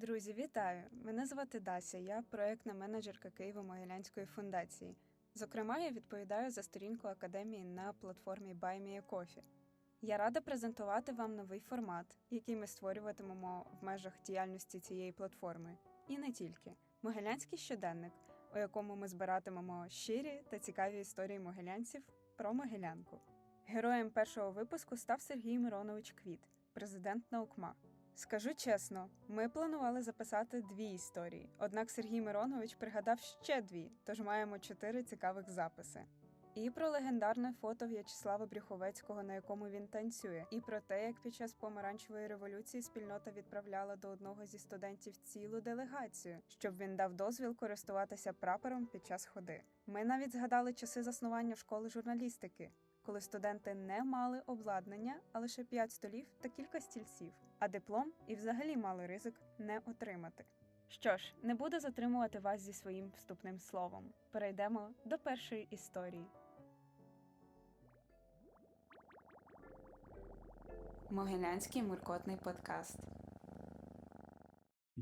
Друзі, вітаю! Мене звати Дася. Я проєктна менеджерка Києво-Могилянської фундації. Зокрема, я відповідаю за сторінку академії на платформі BuyMeACoffee. Я рада презентувати вам новий формат, який ми створюватимемо в межах діяльності цієї платформи. І не тільки Могилянський щоденник, у якому ми збиратимемо щирі та цікаві історії могилянців про Могилянку. Героєм першого випуску став Сергій Миронович Квіт, президент наукма. Скажу чесно, ми планували записати дві історії, однак Сергій Миронович пригадав ще дві, тож маємо чотири цікавих записи. І про легендарне фото В'ячеслава Брюховецького, на якому він танцює, і про те, як під час помаранчевої революції спільнота відправляла до одного зі студентів цілу делегацію, щоб він дав дозвіл користуватися прапором під час ходи. Ми навіть згадали часи заснування школи журналістики, коли студенти не мали обладнання, а лише 5 столів та кілька стільців, а диплом і взагалі мали ризик не отримати. Що ж, не буду затримувати вас зі своїм вступним словом. Перейдемо до першої історії. Могилянський муркотний подкаст.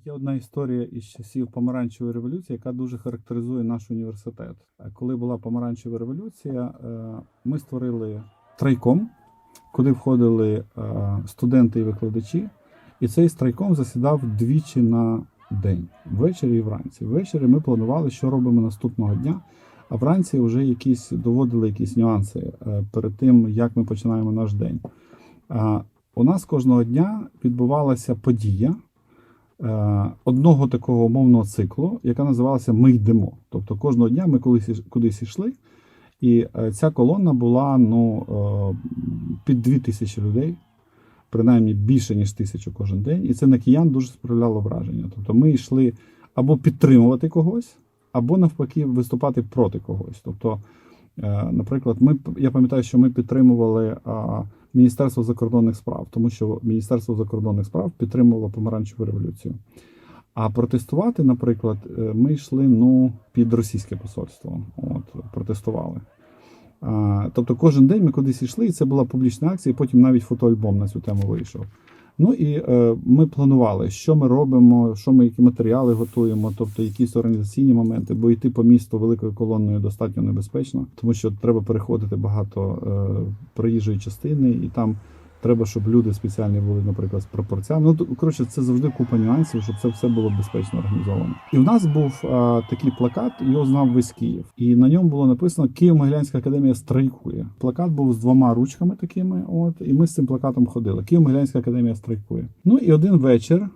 Є одна історія із часів помаранчевої революції, яка дуже характеризує наш університет. Коли була помаранчева революція, е, ми створили трайком, куди входили е, студенти і викладачі, і цей страйком засідав двічі на день, ввечері і вранці. Ввечері ми планували, що робимо наступного дня. А вранці вже якісь доводили якісь нюанси е, перед тим, як ми починаємо наш день. У нас кожного дня відбувалася подія одного такого умовного циклу, яка називалася Ми йдемо. Тобто кожного дня ми колись кудись йшли, і е, ця колона була ну, е, під дві тисячі людей, принаймні більше, ніж тисячу кожен день. І це на киян дуже справляло враження. Тобто ми йшли або підтримувати когось, або навпаки виступати проти когось. Тобто, е, наприклад, ми я пам'ятаю, що ми підтримували Міністерство закордонних справ, тому що Міністерство закордонних справ підтримувало помаранчеву революцію. А протестувати, наприклад, е, ми йшли ну, під російське посольство. От, протестували. А, тобто кожен день ми кудись йшли, і це була публічна акція, і потім навіть фотоальбом на цю тему вийшов. Ну і е, ми планували, що ми робимо, що ми які матеріали готуємо, тобто якісь організаційні моменти, бо йти по місту великою колоною достатньо небезпечно, тому що треба переходити багато е, проїжджої частини, і там треба, щоб люди спеціальні були, наприклад, з пропорціями. Ну коротше, це завжди купа нюансів, щоб це все було безпечно організовано. І в нас був е, такий плакат, його знав весь Київ, і на ньому було написано Київ-Могилянська академія страйкує. Плакат був з двома ручками такими. От і ми з цим плакатом ходили. Київ-Могилянська академія страйкує. Ну і один вечір.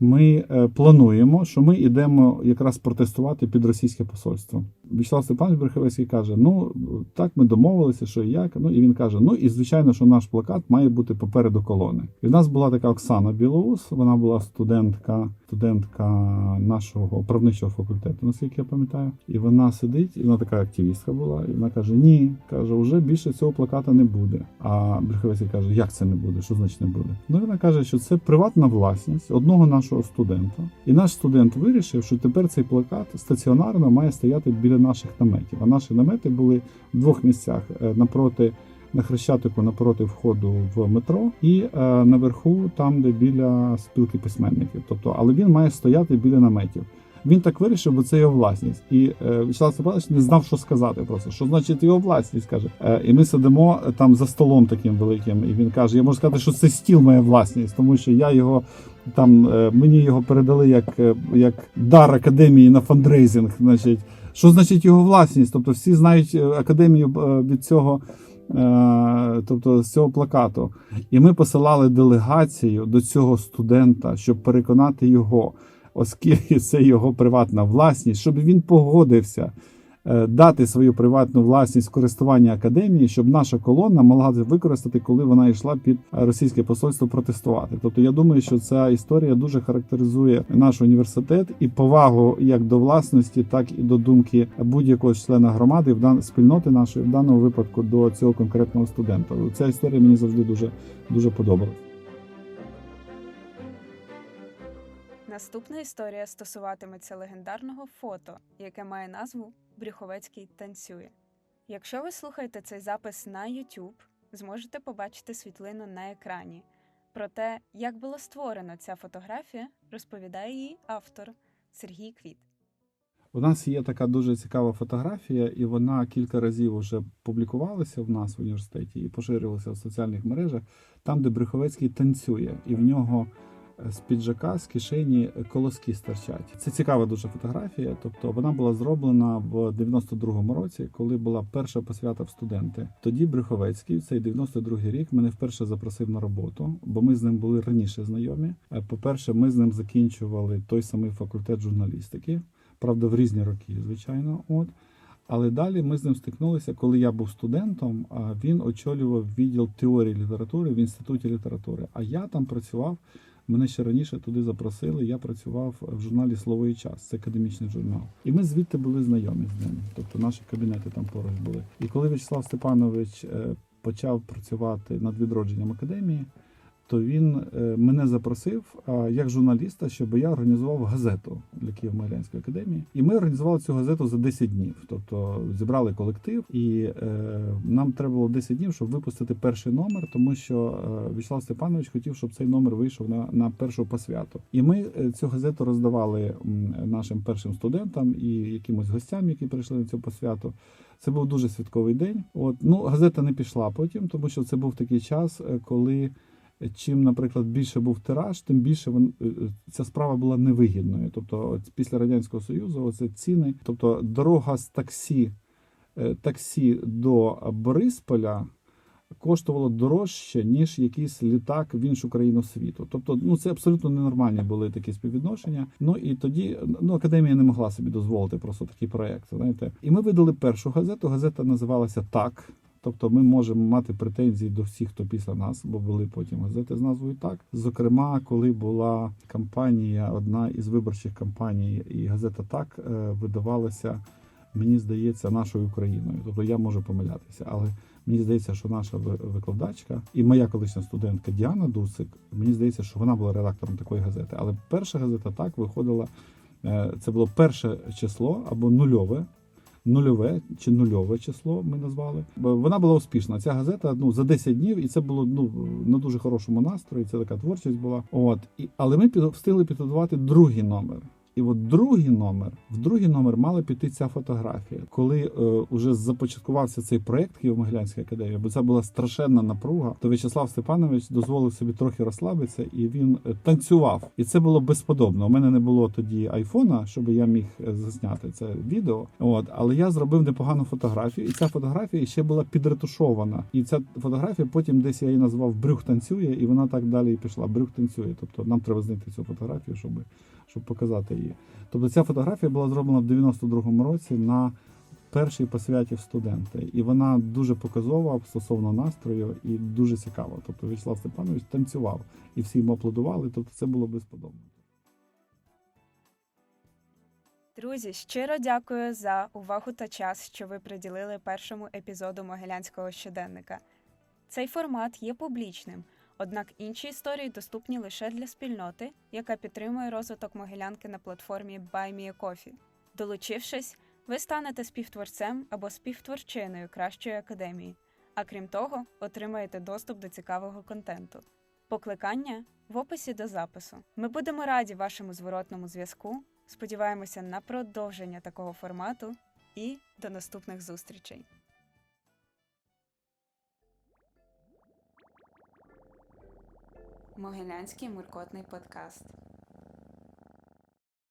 Ми е, плануємо, що ми йдемо якраз протестувати під російське посольство. Вячеслав Степанович Бреховецький каже: Ну так ми домовилися, що і як. Ну і він каже: Ну і звичайно, що наш плакат має бути попереду колони. І в нас була така Оксана Білоус. Вона була студентка, студентка нашого правничого факультету, наскільки я пам'ятаю. І вона сидить, і вона така активістка була. І вона каже: Ні, каже, вже більше цього плаката не буде. А Бреховецький каже: Як це не буде? Що значить не буде? Ну вона каже, що це приватна власність одного нашого студента. І наш студент вирішив, що тепер цей плакат стаціонарно має стояти біля наших наметів. А наші намети були в двох місцях е, напроти. На хрещатику напроти входу в метро, і е, наверху, там, де біля спілки письменників. Тобто, але він має стояти біля наметів. Він так вирішив, бо це його власність. І е, Вячеслав Степанович не знав, що сказати. Просто що значить його власність каже. Е, і ми сидимо е, там за столом таким великим, і він каже: Я можу сказати, що це стіл моя власність, тому що я його там е, мені його передали як, е, як дар академії на фандрейзинг. Значить, що значить його власність? Тобто всі знають е, академію е, від цього. е, Тобто з цього плакату, і ми посилали делегацію до цього студента, щоб переконати його, оскільки це його приватна власність, щоб він погодився дати свою приватну власність користування академії, щоб наша колона могла використати, коли вона йшла під е, російське посольство протестувати. Тобто, я думаю, що ця історія дуже характеризує наш університет і повагу як до власності, так і до думки будь-якого члена громади в дан... спільноти нашої в даному випадку до цього конкретного студента. Ця історія мені завжди дуже дуже подобалась. Наступна історія стосуватиметься легендарного фото, яке має назву Брюховецький танцює. Якщо ви слухаєте цей запис на YouTube, зможете побачити світлину на екрані. Про те, як була створена ця фотографія, розповідає її автор Сергій Квіт. У нас є така дуже цікава фотографія, і вона кілька разів вже публікувалася в нас в університеті і поширилася в соціальних мережах, там, де Брюховецький танцює, і в нього з піджака з кишені колоски стирчать. Це цікава дуже фотографія. Тобто вона була зроблена в 92-му році, коли була перша посвята в студенти. Тоді Брюховецький, цей 92-й рік, мене вперше запросив на роботу, бо ми з ним були раніше знайомі. Е, По-перше, ми з ним закінчували той самий факультет журналістики правда, в різні роки, звичайно. От. Але далі ми з ним стикнулися, коли я був студентом, а він очолював відділ теорії літератури в інституті літератури. А я там працював. Мене ще раніше туди запросили. Я працював в журналі Слово і час, це академічний журнал. І ми звідти були знайомі з ним. Тобто наші кабінети там поруч були. І коли В'ячеслав Степанович е, почав працювати над відродженням академії, то він е, мене запросив як журналіста, щоб я організував газету для Києво-Могилянської академії. І ми організували цю газету за 10 днів. Тобто зібрали колектив, і е, нам треба було 10 днів, щоб випустити перший номер, тому що е, Вячеслав Степанович хотів, щоб цей номер вийшов на, на першу посвяту. І ми цю газету роздавали нашим першим студентам і якимось гостям, які прийшли на цю посвяту. Це був дуже святковий день. От ну газета не пішла потім, тому що це був такий час, коли чим, наприклад, більше був тираж, тим більше е, е, ця справа була невигідною. Тобто, от після радянського союзу, оце ціни, тобто дорога з таксі, е, таксі до Борисполя. Коштувало дорожче, ніж якийсь літак в іншу країну світу. Тобто, ну це абсолютно ненормальні були такі співвідношення. Ну і тоді ну академія не могла собі дозволити просто такий проект. Знаєте, і ми видали першу газету. Газета називалася Так. Тобто ми можемо мати претензії до всіх, хто після нас, бо були потім газети з назвою так. Зокрема, коли була кампанія, одна із виборчих кампаній, і газета так е, видавалася, мені здається, нашою Україною. Тобто я можу помилятися, але мені здається, що наша викладачка і моя колишня студентка Діана Дусик, мені здається, що вона була редактором такої газети. Але перша газета так виходила. е, Це було перше число або нульове нульове чи нульове число ми назвали. Вона була успішна. Ця газета ну за 10 днів, і це було ну на дуже хорошому настрої. Це така творчість була. От і але ми встигли підготувати другий номер. І от другий номер, в другий номер мала піти ця фотографія, коли е, уже започаткувався цей проект Києво-Могилянської академії, бо це була страшенна напруга. То В'ячеслав Степанович дозволив собі трохи розслабитися, і він е, танцював. І це було безподобно. У мене не було тоді айфона, щоб я міг е, засняти це відео. От, але я зробив непогану фотографію, і ця фотографія ще була підретушована. І ця фотографія потім десь я її назвав Брюх танцює, і вона так далі і пішла. Брюх танцює. Тобто нам треба знайти цю фотографію, щоб, щоб показати її. Тобто ця фотографія була зроблена в 92-му році на першій посвяті в студенти, і вона дуже показова стосовно настрою і дуже цікава. Тобто Вячеслав Степанович танцював і всі йому аплодували. Тобто це було безподобно. Друзі, щиро дякую за увагу та час, що ви приділили першому епізоду Могилянського щоденника. Цей формат є публічним, однак інші історії доступні лише для спільноти, яка підтримує розвиток Могилянки на платформі BuyMeACoffee. Долучившись, ви станете співтворцем або співтворчиною кращої академії, а крім того, отримаєте доступ до цікавого контенту. Покликання в описі до запису. Ми будемо раді вашому зворотному зв'язку. Сподіваємося на продовження такого формату і до наступних зустрічей. Могилянський муркотний подкаст.